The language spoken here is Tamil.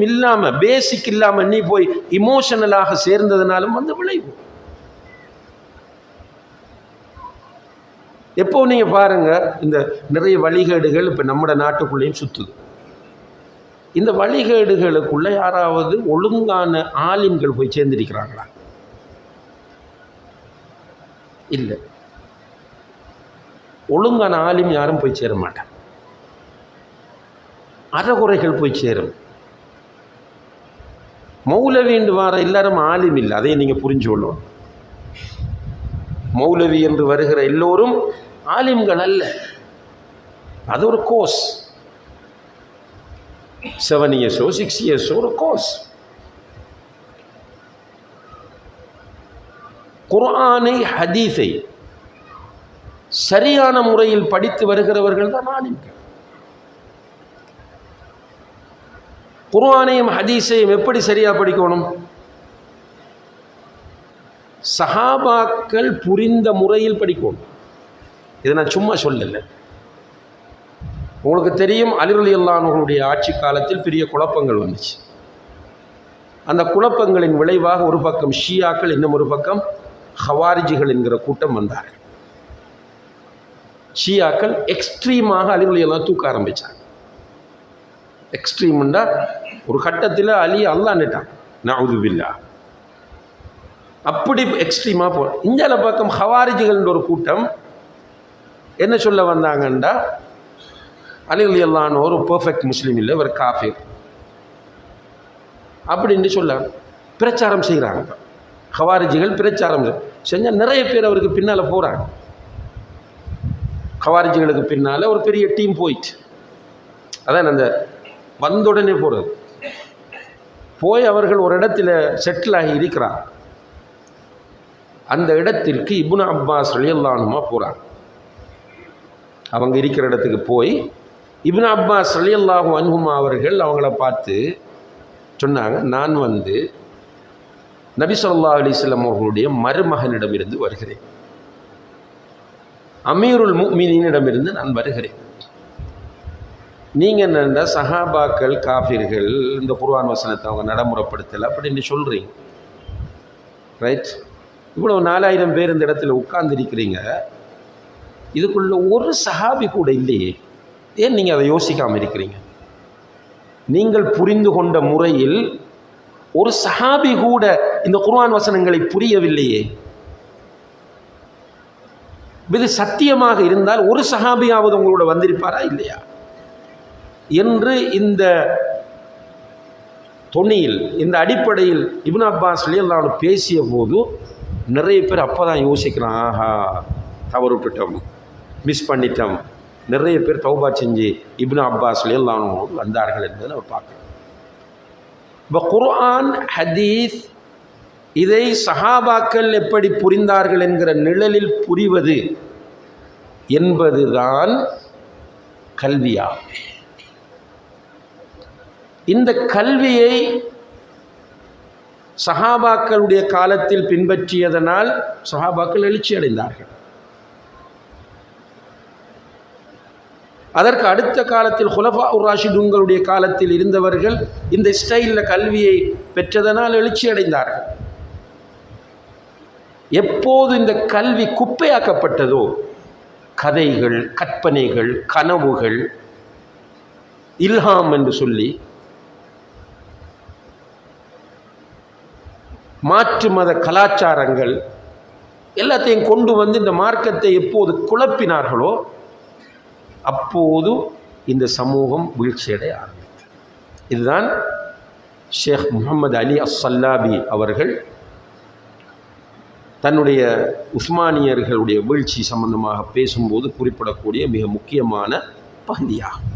இல்லாமல் பேசிக் இல்லாமல் நீ போய் இமோஷனலாக சேர்ந்ததுனாலும் வந்து விளைவு. எப்போ நீங்கள் பாருங்கள் இந்த நிறைய வழிகேடுகள் இப்போ நம்ம நாட்டுக்குள்ளேயும் சுற்றுது இந்த வழிகேடுகளுக்குள்ளே யாராவது ஒழுங்கான ஆலிம்கள் போய் சேர்ந்திருக்கிறாங்களா? இல்லை. ஒழுங்கான ஆலிம் யாரும் போய் சேர மாட்டாங்க அறகுறைகள் போய் சேரும். மௌலவின்னு வார எல்லாரும் ஆலிம் இல்லை. அதை நீங்கள் புரிஞ்சு கொள்ளணும். மௌலவி என்று வருகிற எல்லோரும் ஆலிம்கள் அல்ல. அது ஒரு கோர்ஸ் செவன் இயர்ஸோ சிக்ஸ் இயர்ஸோ ஒரு கோர்ஸ் குர்ஆனை ஹதீஸை சரியான முறையில் படித்து வருகிறவர்கள் தான் ஆலிம்கள். குர்ஆனையும் ஹதீஸையும் எப்படி சரியாக படிக்கணும்? சஹாபாக்கள் புரிந்த முறையில் படிக்கணும். இதை நான் சும்மா சொல்லலை. உங்களுக்கு தெரியும் அலிரலி அல்லானவர்களுடைய ஆட்சி காலத்தில் பெரிய குழப்பங்கள் வந்துச்சு. அந்த குழப்பங்களின் விளைவாக ஒரு பக்கம் ஷியாக்கள் இன்னும் ஒரு பக்கம் ஹவாரிஜிகள் என்கிற கூட்டம் வந்தார்கள். ஷியாக்கள் எக்ஸ்ட்ரீமாக அலிரலி எல்லாம் தூக்க ஆரம்பித்தாங்க எக்ஸ்ட்ரீம்னா ஒரு கட்டத்தில் அலி அல்லான்னுட்டான் நவுதுபில்லா அப்படி எக்ஸ்ட்ரீமாக போ இந்தியாவில் பக்கம் ஹவாரிஜிகள்ன்ற ஒரு கூட்டம் என்ன சொல்ல வந்தாங்கண்டா? அலி அலி அல்லான்னு ஒரு பர்ஃபெக்ட் முஸ்லீம் இல்லை ஒரு காஃபிர். அப்படின்னு சொல்ல பிரச்சாரம் செய்கிறாங்க ஹவாரிஜிகள் பிரச்சாரம் செஞ்சால் நிறைய பேர் அவருக்கு பின்னால் போகிறாங்க ஹவாரிஜிகளுக்கு பின்னால் ஒரு பெரிய டீம் போயிட்டு. அதான் அந்த வந்த உடனே போகிறது போய் அவர்கள் ஒரு இடத்துல செட்டில் ஆகி இருக்கிறார். அந்த இடத்திற்கு இபுன் அப்பாஸ் ரலியல்லானுமா போகிறாங்க அவங்க இருக்கிற இடத்துக்கு போய் இப்னு அப்பாஸ் ரலியல்லாஹு அன்ஹுமா அவர்கள் அவங்கள பார்த்து சொன்னாங்க நான் வந்து நபி சொல்லா அலிஸ்லாம் அவர்களுடைய மருமகனிடமிருந்து வருகிறேன். அமீருல் முக்மினிடமிருந்து நான் வருகிறேன். நீங்கள் என்னென்னா சஹாபாக்கள் காஃபிர்கள் இந்த குர்ஆன் வசனத்தை அவங்க நடைமுறைப்படுத்தலை அப்படின்னு சொல்கிறீங்க ரைட் இவ்வளோ நாலாயிரம் பேர் இந்த இடத்துல உட்கார்ந்துருக்கிறீங்க. இதுக்குள்ள ஒரு சஹாபி கூட இல்லையே. ஏன் நீங்கள் அதை யோசிக்காமல் இருக்கிறீங்க? நீங்கள் புரிந்து கொண்ட முறையில் ஒரு சஹாபி கூட இந்த குர்ஆன் வசனங்களை புரியவில்லையே. இது சத்தியமாக இருந்தால் ஒரு சஹாபியாவது உங்களோட வந்திருப்பாரா இல்லையா? என்று இந்த தொனியில் இந்த அடிப்படையில் இபின் அப்பாஸ்லேயே நான் பேசிய போது நிறைய பேர் அப்போ தான் யோசிக்கிறான் ஆஹா தவறுப்பிட்டோம் மிஸ் பண்ணிட்டோம். நிறைய பேர் தௌபா செஞ்சு இப்னு அப்பாஸ்லேயே நானும் வந்தார்கள் என்பதை நம்ம பார்க்குறோம் இப்போ குர்ஆன் ஹதீஸ் இதை சஹாபாக்கள் எப்படி புரிந்தார்கள் என்கிற நிழலில் புரிவது என்பதுதான் கல்வியாகும். இந்த கல்வியை சஹாபாக்களுடைய காலத்தில் பின்பற்றியதனால் சஹாபாக்கள் எழுச்சி அடைந்தார்கள் அதற்கு அடுத்த காலத்தில் ஹுலஃபா உராஷிதுங்களுடைய காலத்தில் இருந்தவர்கள் இந்த ஸ்டைலில் கல்வியை பெற்றதனால் எழுச்சி அடைந்தார்கள் எப்போது இந்த கல்வி குப்பையாக்கப்பட்டதோ கதைகள் கற்பனைகள் கனவுகள் இல்ஹாம் என்று சொல்லி மாற்று மத கலாச்சாரங்கள் எல்லாத்தையும் கொண்டு வந்து இந்த மார்க்கத்தை எப்போது குழப்பினார்களோ அப்போது இந்த சமூகம் வீழ்ச்சியடைய ஆரம்பித்தது. இதுதான் ஷேக் முகமது அலி அஸ்ஸல்லாபி அவர்கள் தன்னுடைய உஸ்மானியர்களுடைய வீழ்ச்சி சம்பந்தமாக பேசும்போது குறிப்பிடக்கூடிய மிக முக்கியமான பகுதியாகும்.